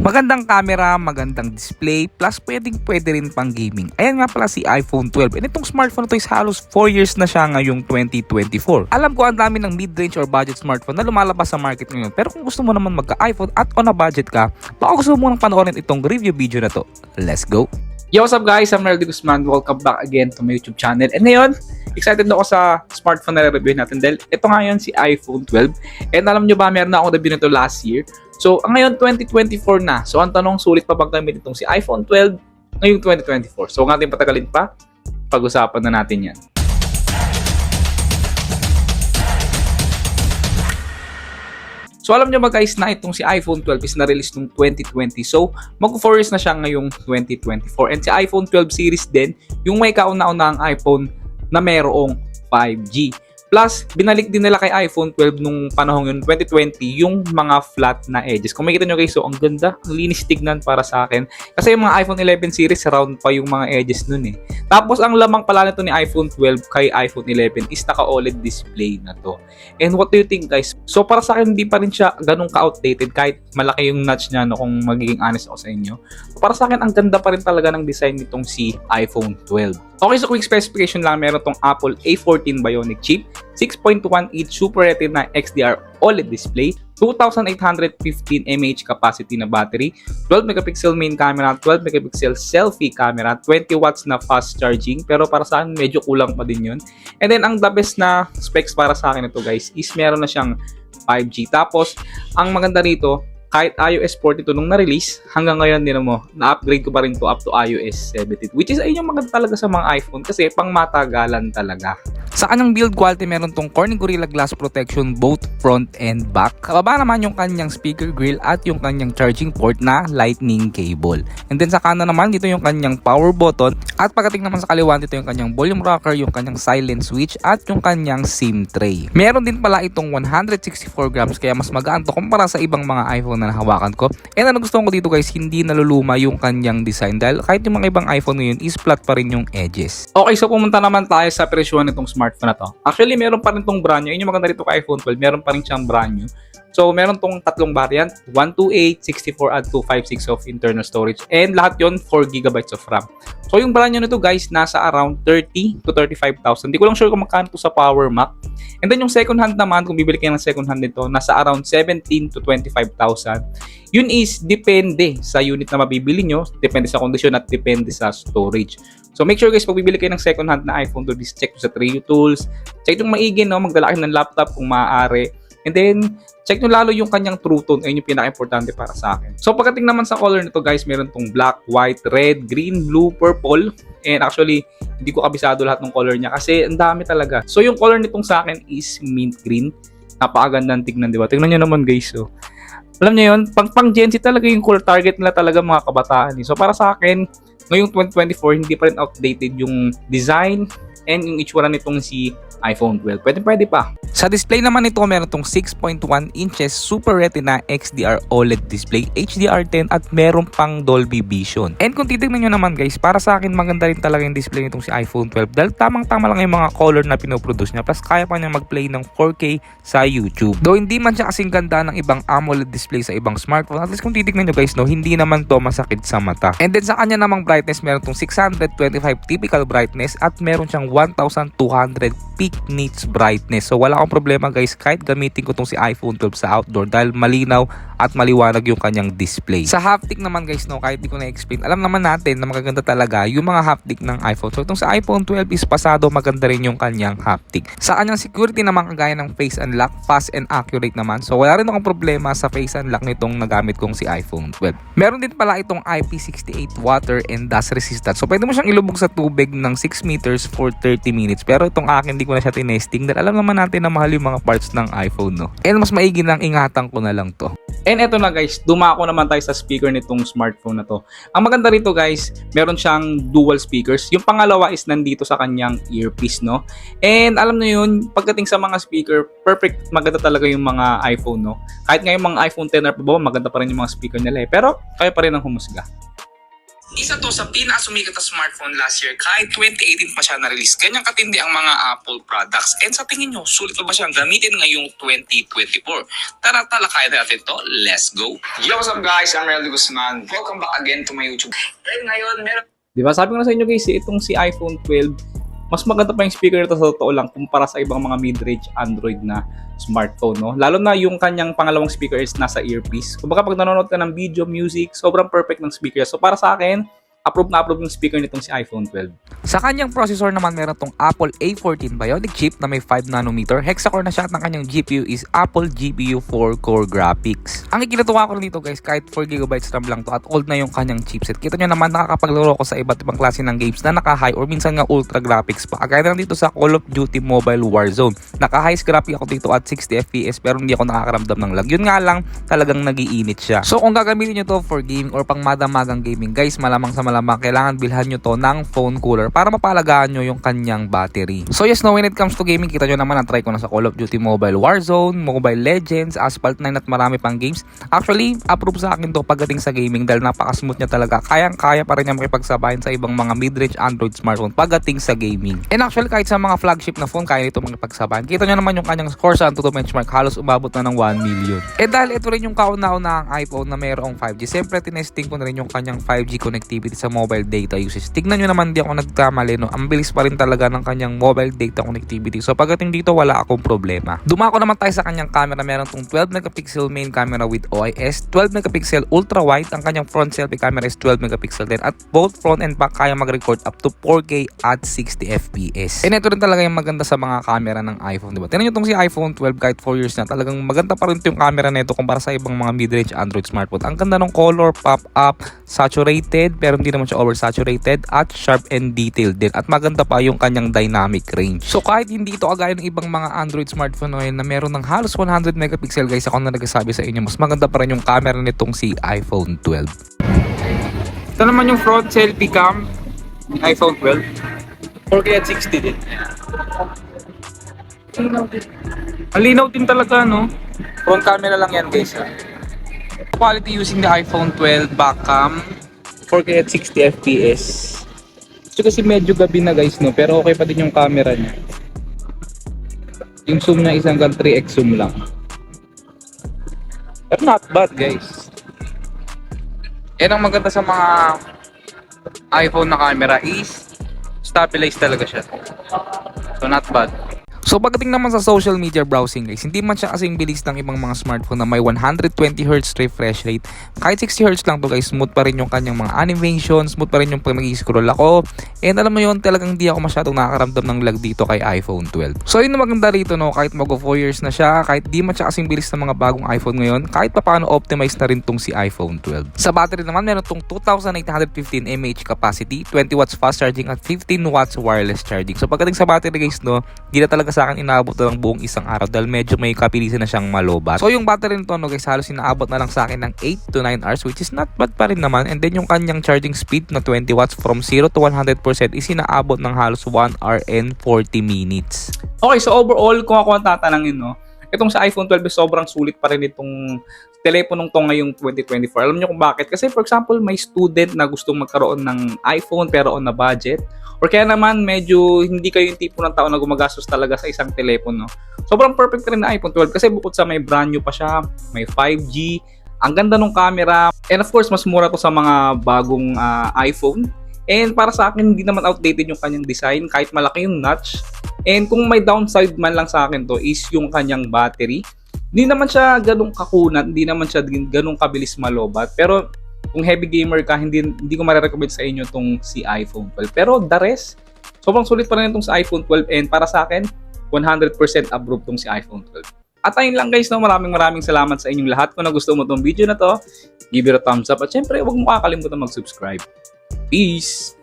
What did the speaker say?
Magandang camera, magandang display, plus pwedeng pwede rin pang gaming. Ayan nga pala si iPhone 12. And itong smartphone to is halos 4 years na siya ngayong 2024. Alam ko ang dami ng mid-range or budget smartphone na lumalabas sa market ngayon. Pero kung gusto mo naman magka-iPhone at on a budget ka, baka gusto mo nang panoorin itong review video na to. Let's go! Yo, what's up guys? I'm Melody Guzman. Welcome back again to my YouTube channel. And ngayon, excited ako sa smartphone na review natin dahil ito ngayon si iPhone 12. And alam nyo ba, meron na akong review nito last year. So, ngayon 2024 na. So, ang tanong, sulit pa bang gamit itong si iPhone 12 ngayong 2024? So, huwag patagalin pa. Pag-usapan na natin yan. So alam nyo ba guys na itong si iPhone 12 is na-release noong 2020. So mag 4 years na siya ngayong 2024. And si iPhone 12 series din, yung may kauna-una ang iPhone na merong 5G. Plus, binalik din nila kay iPhone 12 nung panahon yun, 2020, yung mga flat na edges. Kung makikita nyo guys, so ang ganda, ang linis tignan para sa akin. Kasi yung mga iPhone 11 series, round pa yung mga edges nun eh. Tapos, ang lamang pala nito ni iPhone 12 kay iPhone 11 is naka-OLED display na to. And what do you think guys? So, para sa akin, hindi pa rin siya ganun ka-outdated kahit malaki yung notch niya no, kung magiging honest ako sa inyo. Para sa akin, ang ganda pa rin talaga ng design nitong si iPhone 12. Okay, so quick specification lang, meron tong Apple A14 Bionic chip, 6.1 inch Super Retina XDR OLED display, 2,815 mAh capacity na battery, 12 megapixel main camera, 12 megapixel selfie camera, 20 watts na fast charging, pero para sa akin medyo kulang pa din yun. And then ang the best na specs para sa akin ito guys is meron na siyang 5G. Tapos, ang maganda rito, kahit iOS 42 nung na-release, hanggang ngayon din mo, na-upgrade ko pa rin to up to iOS 17. Which is ayun yung maganda talaga sa mga iPhone kasi pang matagalan talaga. Sa kanyang build quality, meron tong Corning Gorilla Glass Protection both front and back. Kababa naman yung kanyang speaker grill at yung kanyang charging port na lightning cable. And then sa kanan naman, dito yung kanyang power button. At pagdating naman sa kaliwa, dito yung kanyang volume rocker, yung kanyang silent switch, at yung kanyang SIM tray. Meron din pala itong 164 grams, kaya mas magaan to kumpara sa ibang mga iPhone na nahawakan ko. And ano gusto ko dito guys, hindi naluluma yung kanyang design dahil kahit yung mga ibang iPhone ngayon is flat pa rin yung edges. Okay, so pumunta naman tayo sa presyo nitong smartphone na to. Actually, meron pa rin tong brand new. Yun yung maganda rito kay iPhone 12. Meron pa rin siyang brand new. So, meron tong tatlong variant. 128, 64 at 256 of internal storage. And lahat yon 4 gigabytes of RAM. So, yung brand new nito guys, nasa around 30 to 35,000. Hindi ko lang sure kung magkano to sa Power Mac. And then yung second hand naman, kung bibili kayo ng second hand nito, nasa around 17 to 25,000. Yun is depende sa unit na mabibili nyo, depende sa kondisyon at depende sa storage. So make sure guys, pag bibili kayo ng second hand na iPhone, to this check nyo sa Tray Tools, check yung maigi, no? magdala kayo ng laptop kung maaari. And then, check nyo lalo yung kanyang true tone. Ayun yung pinaka-importante para sa akin. So, pagdating naman sa color nito guys, meron tong black, white, red, green, blue, purple. And actually, hindi ko kabisado lahat ng color niya kasi ang dami talaga. So, yung color nitong sa akin is mint green. Napakagandang tignan, di ba? Tingnan nyo naman guys. So, alam niyo yun, pang, pang Gen Z talaga yung color target nila talaga mga kabataan. Eh. So, para sa akin, ngayong 2024, hindi pa rin outdated yung design and yung itsura nitong si iPhone 12. Pwede, pwede pa. Sa display naman ito, meron tong 6.1 inches Super Retina XDR OLED display, HDR10 at meron pang Dolby Vision. And kung titignan nyo naman guys, para sa akin maganda rin talaga yung display nitong si iPhone 12 dahil tamang-tama lang yung mga color na pinoproduce niya plus kaya pa niya mag-play ng 4K sa YouTube. Though hindi man siya kasing ganda ng ibang AMOLED display sa ibang smartphone, at least kung titignan nyo guys, no, hindi naman to masakit sa mata. And then sa kanya namang brightness, meron tong 625 typical brightness at meron siyang 1200 peak nits brightness. So wala akong problema guys kahit gamitin ko tong si iPhone 12 sa outdoor dahil malinaw at maliwanag yung kanyang display. Sa haptic naman guys no, kahit di ko na-explain, alam naman natin na magaganda talaga yung mga haptic ng iPhone. So itong sa iPhone 12 is pasado maganda rin yung kanyang haptic. Sa kanyang security naman kagaya ng face unlock, fast and accurate naman. So wala rin akong problema sa face unlock nitong nagamit kong si iPhone 12. Meron din pala itong IP68 water and dust resistant. So pwede mo siyang ilubog sa tubig ng 6 meters for 30 minutes. Pero itong akin di ko na siya tinesting dahil alam naman natin na mahal yung mga parts ng iPhone no. And mas maigi nang ingatan ko na lang to. Eto na guys, dumako naman tayo sa speaker nitong smartphone na to. Ang maganda rito guys, meron siyang dual speakers. Yung pangalawa is nandito sa kanyang earpiece, no? And alam niyo yun, pagdating sa mga speaker, perfect, maganda talaga yung mga iPhone, no? Kahit ngayon mga iPhone 10 or pa maganda pa rin yung mga speaker nila eh. Pero, kayo pa rin ang humusga. Isa to sa pinakasumikat na smartphone last year kahit 2018 pa siya na-release. Ganyang katindi ang mga Apple products. And sa tingin nyo, sulit ba siyang gamitin ngayong 2024? Tara, talakayan natin to. Let's go! Yo, what's up guys? I'm Relly Guzman. Welcome back again to my YouTube. And ngayon, meron Di ba? Sabi ko na sa inyo guys, itong si iPhone 12, mas maganda pa yung speaker nito sa totoo lang kumpara sa ibang mga mid-range Android na smartphone, no? Lalo na yung kanyang pangalawang speaker is nasa earpiece. Kumbaga pag nanonood ka ng video, music, sobrang perfect ng speaker. So para sa akin, approve na approve yung speaker nitong si iPhone 12. Sa kanyang processor naman meron tong Apple A14 Bionic chip na may 5 nanometer. Hexa-core na siya at ang kanyang GPU is Apple GPU 4 Core Graphics. Ang ikinatuwa ko dito guys, kahit 4GB RAM lang to at old na yung kanyang chipset. Kita nyo naman nakakapaglaro ko sa iba't ibang klase ng games na naka-high or minsan nga ultra graphics pa. Kagaya lang dito sa Call of Duty Mobile Warzone. Naka-highest graphic ako dito at 60 FPS pero hindi ako nakakaramdam ng lag. Yun nga lang, talagang nagiinit siya. So kung gagamitin nyo to for gaming or pang madamagang gaming, guys, malamang sa malamang kailangan bilhan nyo to ng phone cooler para mapalagaan nyo yung kanyang battery. So yes, no, when it comes to gaming, kita nyo naman na try ko na sa Call of Duty Mobile Warzone, Mobile Legends, Asphalt 9 at marami pang games. Actually, approve sa akin to pagdating sa gaming dahil napaka-smooth niya talaga. Kayang-kaya pa rin niya makipagsabayan sa ibang mga mid-range Android smartphone pagdating sa gaming. And actually, kahit sa mga flagship na phone, kaya nito makipagsabayan. Kita nyo naman yung kanyang score sa Antutu Benchmark, halos umabot na ng 1 million. Eh dahil ito rin yung kauna-una ang iPhone na mayroong 5G, siyempre tinesting ko na rin yung kanyang 5G connectivity sa mobile data usage. Tignan nyo naman, di ako nagkamali, no? Ang bilis pa rin talaga ng kanyang mobile data connectivity. So pagdating dito, wala akong problema. Dumako naman tayo sa kanyang camera. Meron tong 12 megapixel main camera with OIS, 12 megapixel ultra wide. Ang kanyang front selfie camera is 12 megapixel din. At both front and back kaya mag-record up to 4K at 60 FPS. And ito rin talaga yung maganda sa mga camera ng iPhone, di ba? Tingnan nyo tong si iPhone 12 kahit 4 years na. Talagang maganda pa rin yung camera nito kumpara sa ibang mga mid-range Android smartphone. Ang ganda ng color, pop-up, saturated, pero hindi naman siya oversaturated at sharp and detailed din. At maganda pa yung kanyang dynamic range. So kahit hindi ito kagaya ng ibang mga Android smartphone ngayon na meron ng halos 100 megapixel guys, ako na nagsasabi sa inyo, mas maganda pa rin yung camera nitong si iPhone 12. Ito naman yung front selfie cam iPhone 12. 4K at 60 din. Linaw din talaga, no? Front camera lang yan, guys. Quality using the iPhone 12 back cam. 4K at 60 FPS. So kasi medyo gabi na guys, no? Pero okay pa din yung camera niya. Yung zoom niya is hanggang 3x zoom lang. Pero not bad, guys. Yan ang maganda sa mga iPhone na camera is stabilized talaga siya. So not bad. So pagdating naman sa social media browsing guys, hindi man siya kasing bilis ng ibang mga smartphone na may 120Hz refresh rate. Kahit 60Hz lang to guys, smooth pa rin yung kanyang mga animation, smooth pa rin yung pag nag-scroll ako. And alam mo yun, talagang di ako masyadong nakakaramdam ng lag dito kay iPhone 12. So yun maganda rito no, kahit mag 4 years na siya, kahit di man siya kasing bilis ng mga bagong iPhone ngayon, kahit pa paano optimize na rin tong si iPhone 12. Sa battery naman, meron tong 2815 mAh capacity, 20 watts fast charging at 15 watts wireless charging. So pagdating sa battery guys no, di na talaga sa akin inaabot na ng buong isang araw dahil medyo may kapilisan na siyang malobat. So yung battery nito no guys, halos inaabot na lang sa akin ng 8 to 9 hours which is not bad pa rin naman. And then yung kanyang charging speed na 20 watts from 0 to 100% is inaabot ng halos 1 hour and 40 minutes. Okay, so overall, kung ako ang tatanungin, no, itong sa iPhone 12 is sobrang sulit pa rin itong teleponong to ngayong 2024. Alam niyo kung bakit? Kasi for example, may student na gustong magkaroon ng iPhone pero on a budget. Or kaya naman, medyo hindi kayo yung tipo ng tao na gumagastos talaga sa isang telepono. Sobrang perfect rin na iPhone 12 kasi bukod sa may brand new pa siya, may 5G, ang ganda ng camera, and of course, mas mura to sa mga bagong ah, iPhone. And para sa akin, hindi naman outdated yung kanyang design kahit malaki yung notch. And kung may downside man lang sa akin to is yung kanyang battery. Hindi naman siya ganong kakunat, hindi naman siya ganong kabilis malobat. Pero kung heavy gamer ka, hindi, hindi ko marirecommend sa inyo tong si iPhone 12. Pero the rest, sobrang sulit pa rin itong sa iPhone 12 and para sa akin, 100% approve tong si iPhone 12. At ayun lang guys, no, maraming maraming salamat sa inyong lahat. Kung nagustuhan mo tong video na to, give it a thumbs up. At syempre, huwag mo kakalimutan mag-subscribe. Peace!